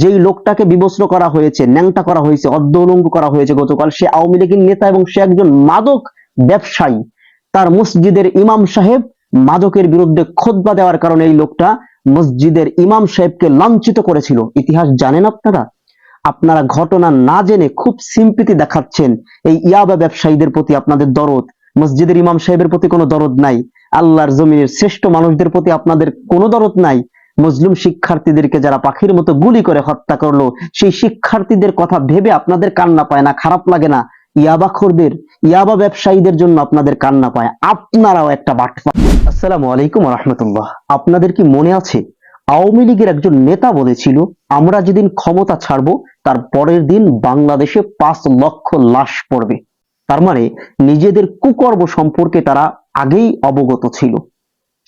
যেই লোকটাকে বিবস্ত্র করা হয়েছে, ন্যাংটা করা হয়েছে অর্ধ উলঙ্গ করা হয়েছে গতকাল, সে আওয়ামী লীগের নেতা এবং সে একজন মাদক ব্যবসায়ী। তার মসজিদের ইমাম সাহেব মাদকের বিরুদ্ধে খোদবা দেওয়ার কারণে এই লোকটা মসজিদের ইমাম সাহেবকে লাঞ্ছিত করেছিল। ইতিহাস জানেন আপনারা? আপনারা ঘটনা না জেনে খুব সিম্পিতি দেখাচ্ছেন এই ইয়াবা ব্যবসায়ীদের প্রতি আপনাদের দরদ। মসজিদের ইমাম সাহেবের প্রতি কোনো দরদ নাই। আল্লাহর জমিনের শ্রেষ্ঠ মানুষদের প্রতি আপনাদের কোনো দরদ নাই। মুসলিম শিক্ষার্থীদেরকে যারা পাখির মতো গুলি করে হত্যা করল, সেই শিক্ষার্থীদের কথা ভেবে আপনাদের কান্না পায় না, খারাপ লাগে না। ইয়াবাখোরদের, ইয়াবা ব্যবসায়ীদের জন্য আপনাদের কান্না পায়। আপনারাও একটা বাটপা আসসালামু আলাইকুম রহমতুল্লাহ আপনাদের কি মনে আছে, আওয়ামী লীগের একজন নেতা বলেছিল, আমরা যেদিন ক্ষমতা ছাড়বো, তার পরের দিন বাংলাদেশে পাঁচ লক্ষ লাশ পড়বে। তার মানে নিজেদের কুকর্ম সম্পর্কে তারা আগেই অবগত ছিল।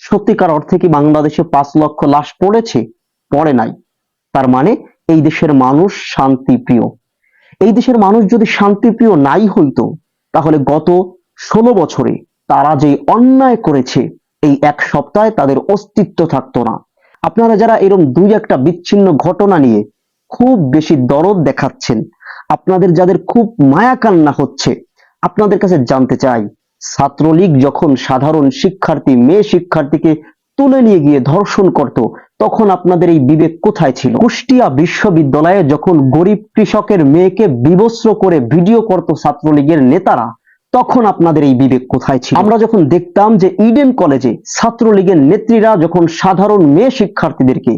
সত্যিকার অর্থে কি বাংলাদেশে পাঁচ লক্ষ লাশ পড়েছে? পড়ে নাই। তার মানে এই দেশের মানুষ শান্তিপ্রিয়। এই দেশের মানুষ যদি শান্তিপ্রিয় নাই হইতো, তাহলে গত ষোলো বছরে তারা যে অন্যায় করেছে, এই এক সপ্তাহে তাদের অস্তিত্ব থাকতো না। আপনারা যারা এরকম দুই একটা বিচ্ছিন্ন ঘটনা নিয়ে খুব বেশি দরদ দেখাচ্ছেন, আপনাদের যাদের খুব মায়া কান্না হচ্ছে, আপনাদের কাছে জানতে চাই ছাত্রলীগ যখন সাধারণ শিক্ষার্থী, মেয়ে শিক্ষার্থীকে তুলে নিয়ে গিয়ে ধর্ষণ করত, তখন আপনাদের এই বিবেক কোথায় ছিল? কুষ্টিয়া বিশ্ববিদ্যালয়ে যখন গরিব কৃষকের মেয়েকে বিবস্ত্র করে ভিডিও করত ছাত্রলীগের নেতারা, তখন আপনাদের এই বিবেক কোথায় ছিল? আমরা যখন দেখতাম যে ইডেন কলেজে ছাত্রলীগের নেত্রীরা যখন সাধারণ মেয়ে শিক্ষার্থীদেরকে,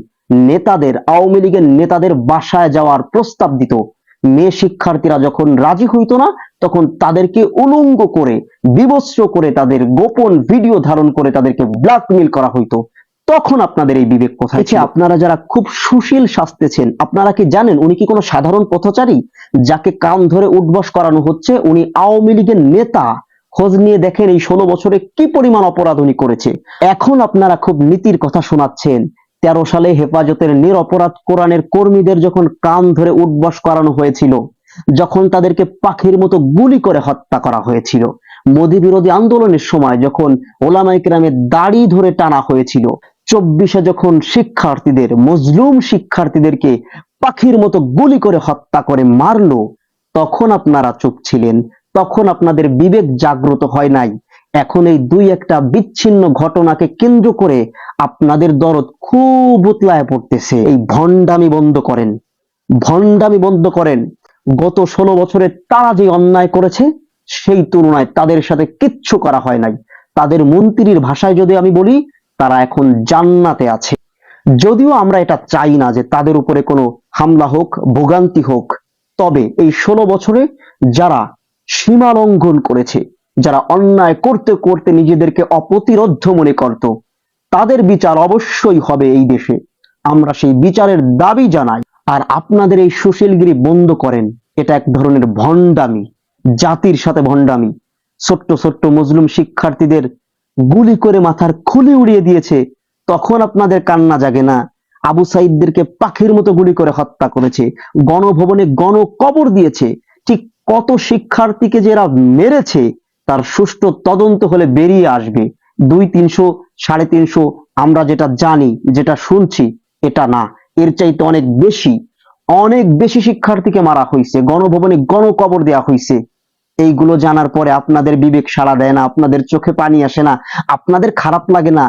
নেতাদের, আওয়ামী লীগের নেতাদের বাসায় যাওয়ার প্রস্তাব দিত মেয়ে শিক্ষার্থীরা যখন রাজি হইতো না তখন তাদেরকে উলঙ্গ করে বিবস্ত্র করে তাদের গোপন ভিডিও ধারণ করে তাদেরকে ব্ল্যাকমেল করা হইতো। তখন আপনাদের এই বিবেক কোথায় ছিল? আপনারা যারা খুব সুশীল শাস্তেছেন আপনারা কি জানেন উনি কি কোনো সাধারণ পথচারী? যাকে কান ধরে উঠবস করানো হচ্ছে উনি আওয়ামী লীগের নেতা। খোঁজ নিয়ে দেখেন এই ষোলো বছরে কি পরিমাণ অপরাধ উনি করেছে। এখন আপনারা খুব নীতির কথা শোনাচ্ছেন তেরো সালে হেফাজতের নিরপরাধ কোরআনের কর্মীদের যখন কান ধরে উঠবস করানো হয়েছিল, যখন তাদেরকে পাখির মতো গুলি করে হত্যা করা হয়েছিল, মোদী বিরোধী আন্দোলনের সময় যখন ওলামাই কেরামের দাড়ি ধরে টানা হয়েছিল, চব্বিশে যখন শিক্ষার্থীদের, মজলুম শিক্ষার্থীদেরকে পাখির মতো গুলি করে হত্যা করে মারলো, তখন আপনারা চুপ ছিলেন, তখন আপনাদের বিবেক জাগ্রত হয় নাই। এখন এই দুই একটা বিচ্ছিন্ন ঘটনাকে কেন্দ্র করে আপনাদের দরদ খুব উতলায় পড়তেছে। এই ভণ্ডামি বন্ধ করেন। ভণ্ডামি বন্ধ করেন। গত ষোলো বছরে তারা যে অন্যায় করেছে, সেই তুলনায় তাদের সাথে কিচ্ছু করা হয় নাই। তাদের মন্ত্রীর ভাষায় যদি আমি বলি, তারা এখন জান্নাতে আছে। যদিও আমরা এটা চাই না যে তাদের উপরে কোনো হামলা হোক, ভোগান্তি হোক, তবে এই ষোলো বছরে যারা সীমা লঙ্ঘন করেছে, যারা অন্যায় করতে করতে নিজেদেরকে অপ্রতিরোধ্য মনে করত তাদের বিচার অবশ্যই হবে এই দেশে। আমরা সেই বিচারের দাবি জানাই। আর আপনাদের এই সুশীলগিরি বন্ধ করেন। এটা এক ধরনের ভণ্ডামি, জাতির সাথে ভণ্ডামি। ছোট্ট ছোট্ট মুসলিম শিক্ষার্থীদের গুলি করে মাথার খুলি উড়িয়ে দিয়েছে। তখন আপনাদের কান্না জাগে না। আবু সাইদদেরকে পাখির মতো গুলি করে হত্যা করেছে। গণভবনে গণ কবর দিয়েছে। ঠিক কত শিক্ষার্থীকে যে এরা মেরেছে, তার সুষ্ঠু তদন্ত হলে বেরিয়ে আসবে। দুই তিনশো সাড়ে তিনশো, আমরা যেটা জানি, যেটা শুনছি, এটা না। এর চাইতে অনেক বেশি অনেক বেশি শিক্ষার্থীকে মারা হয়েছে গণভবনে গণকবর দেওয়া হয়েছে এইগুলো জানার পরে আপনাদের বিবেক সাড়া দেয় না, আপনাদের চোখে পানি আসে না, আপনাদের খারাপ লাগে না।